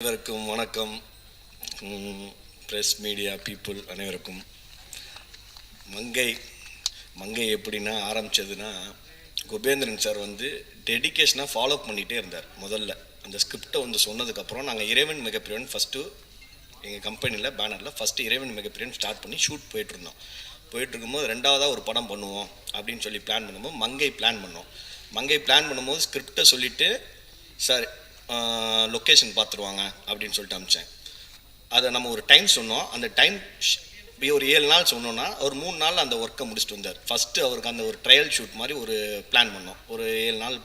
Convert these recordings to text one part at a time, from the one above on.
அனைவருக்கும் வணக்கம். Press media people அனைவருக்கும். மங்கை மங்கை எப்படின்னா ஆரம்பிச்சதுன்னா குபேந்திரன் சார் வந்து டெடிகேஷனாக ஃபாலோ பண்ணிகிட்டே இருந்தார் முதல்ல. அந்த ஸ்கிரிப்டை வந்து சொன்னதுக்கப்புறம் நாங்கள் இறைவன் மிகப்பெரியவன் ஃபஸ்ட்டு எங்கள் கம்பெனியில் பேனரில் ஃபஸ்ட்டு இறைவன் மிகப்பிரியன் ஸ்டார்ட் பண்ணி ஷூட் போயிட்டுருந்தோம் போயிட்டுருக்கும்போது ரெண்டாவதாக ஒரு படம் பண்ணுவோம் அப்படின்னு சொல்லி பிளான் பண்ணும்போது மங்கை பிளான் பண்ணோம். மங்கை பிளான் பண்ணும்போது ஸ்கிரிப்டை சொல்லிவிட்டு சார் லொக்கேஷன் பார்த்துருவாங்க அப்படின்னு சொல்லிட்டு அமிச்சேன். அதை நம்ம ஒரு டைம் சொன்னோம். அந்த டைம் ஒரு ஏழு நாள் சொன்னோன்னா ஒரு மூணு நாள் அந்த ஒர்க்கை முடிச்சுட்டு வந்தார். ஃபஸ்ட்டு அவருக்கு அந்த ஒரு ட்ரையல் ஷூட் மாதிரி ஒரு பிளான் பண்ணோம். ஒரு ஏழு நாள்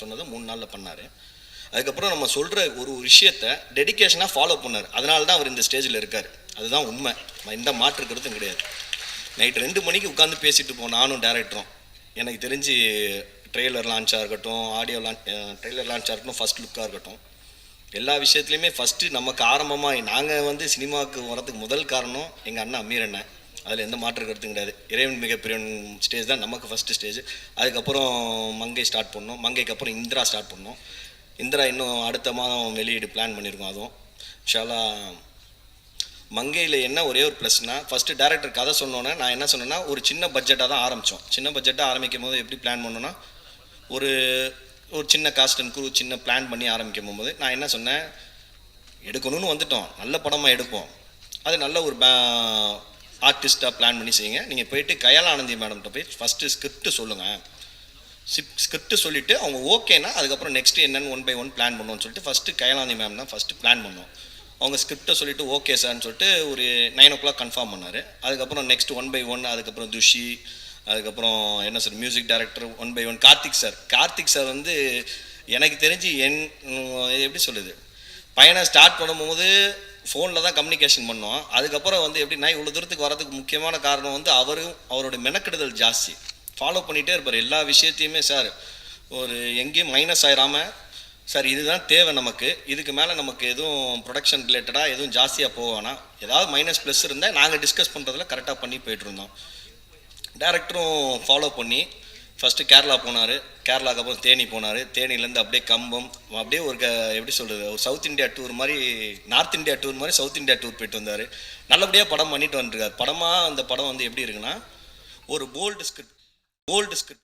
சொன்னதை மூணு நாளில் பண்ணார். அதுக்கப்புறம் நம்ம சொல்கிற ஒரு விஷயத்த டெடிகேஷனாக ஃபாலோ பண்ணார். அதனால தான் அவர் இந்த ஸ்டேஜில் இருக்கார். அதுதான் உண்மை. எந்த மாற்று கருத்தும் கிடையாது. நைட் ரெண்டு மணிக்கு உட்காந்து பேசிட்டு போனோம் நானும் டேரக்டரும் எனக்கு தெரிஞ்சு ட்ரெய்லர் லான்ச்சாக இருக்கட்டும் ஆடியோ லான்ச் ட்ரெய்லர் லான்ச்சாக இருக்கட்டும் ஃபஸ்ட் லுக்காக இருக்கட்டும். எல்லா விஷயத்துலையுமே ஃபஸ்ட்டு நமக்கு ஆரம்பமாக நாங்கள் வந்து சினிமாவுக்கு வரதுக்கு முதல் காரணம் எங்கள் அண்ணா அமீர் அண்ணன். அதில் எந்த மாற்று கருத்தும் கிடையாது. இறைவன் மிகப்பெரியவன் ஸ்டேஜ் தான் நமக்கு ஃபஸ்ட்டு ஸ்டேஜ் அதுக்கப்புறம் மங்கை ஸ்டார்ட் பண்ணோம். மங்கைக்கு அப்புறம் இந்திரா ஸ்டார்ட் பண்ணோம். இந்திரா இன்னும் அடுத்த மாதம் வெளியீடு பிளான் பண்ணியிருக்கோம் அதுவும். ஷாலா மங்கையில் என்ன ஒரே ஒரு ப்ளஸ்னா ஃபஸ்ட்டு டேரக்டர் கதை சொன்னோன்னே நான் என்ன சொன்னேன்னா ஒரு சின்ன பட்ஜெட்டாக தான் ஆரம்பித்தோம் சின்ன பட்ஜெட்டாக ஆரம்பிக்கும் போது எப்படி பிளான் பண்ணோன்னா ஒரு ஒரு சின்ன காஸ்ட் அண்ட் குரூ சின்ன பிளான் பண்ணி ஆரம்பிக்கும் போது நான் என்ன சொன்னேன்? எடுக்கணும்னு வந்துட்டோம். நல்ல படமாக எடுப்போம். அது நல்ல ஒரு ஆர்டிஸ்ட்டாக பிளான் பண்ணி செய்யுங்க. நீங்கள் போயிட்டு கயால் ஆனந்தி மேடம்கிட்ட போய் ஃபஸ்ட்டு ஸ்கிரிப்ட் சொல்லுங்கள் சிப் ஸ்கிரிப்ட் சொல்லிவிட்டு அவங்க ஓகேனா அதுக்கப்புறம் நெக்ஸ்ட் என்னென்னு ஒன் பை ஒன் பிளான் பண்ணுவோம்னு சொல்லிட்டு ஃபஸ்ட்டு கயலாந்தி மேம் தான் ஃபஸ்ட்டு பிளான் பண்ணோம். அவங்க ஸ்கிரிப்டை சொல்லிட்டு ஓகே சார்னு சொல்லிட்டு ஒரு நைன் ஓ கிளாக் கன்ஃபார்ம் பண்ணார். அதுக்கப்புறம் நெக்ஸ்ட் ஒன் பை ஒன் அதுக்கப்புறம் துஷி அதுக்கப்புறம் என்ன sir music director one by one Karthik sir. Karthik sir வந்து எனக்கு தெரிஞ்சு என் எப்படி சொல்லுது பயணம் ஸ்டார்ட் பண்ணும்போது ஃபோனில் தான் கம்யூனிகேஷன் பண்ணோம் அதுக்கப்புறம் வந்து எப்படின்னா இவ்வளோ தூரத்துக்கு வரதுக்கு முக்கியமான காரணம் வந்து அவரும் அவரோட மெனக்கெடுதல் ஜாஸ்தி. ஃபாலோ பண்ணிகிட்டே இருப்பார். எல்லா விஷயத்தையுமே சார் ஒரு எங்கேயும் மைனஸ் ஆயிராமல் சார் இதுதான் தேவை நமக்கு. இதுக்கு மேலே நமக்கு எதுவும் ப்ரொடக்ஷன் ரிலேட்டடாக எதுவும் ஜாஸ்தியாக போவானா ஏதாவது மைனஸ் ப்ளஸ் இருந்தால் நாங்கள் டிஸ்கஸ் பண்ணுறதுல கரெக்டாக பண்ணி போயிட்டுருந்தோம் டேரக்டரும் ஃபாலோ பண்ணி ஃபஸ்ட்டு கேரளா போனார். கேரளாக்கு அப்புறம் தேனி போனார். தேனிலேருந்து அப்படியே கம்பம் அப்படியே ஒரு க எப்படி சொல்கிறது ஒரு சவுத் இந்தியா டூர் மாதிரி நார்த் இந்தியா டூர் மாதிரி சவுத் இந்தியா டூர் போயிட்டு வந்தார். நல்லபடியாக படம் பண்ணிட்டு வந்துருக்கார். படமாக அந்த படம் வந்து எப்படி இருக்குன்னா ஒரு போல்டு ஸ்கிரிப்ட் போல்டு ஸ்கிரிப்ட்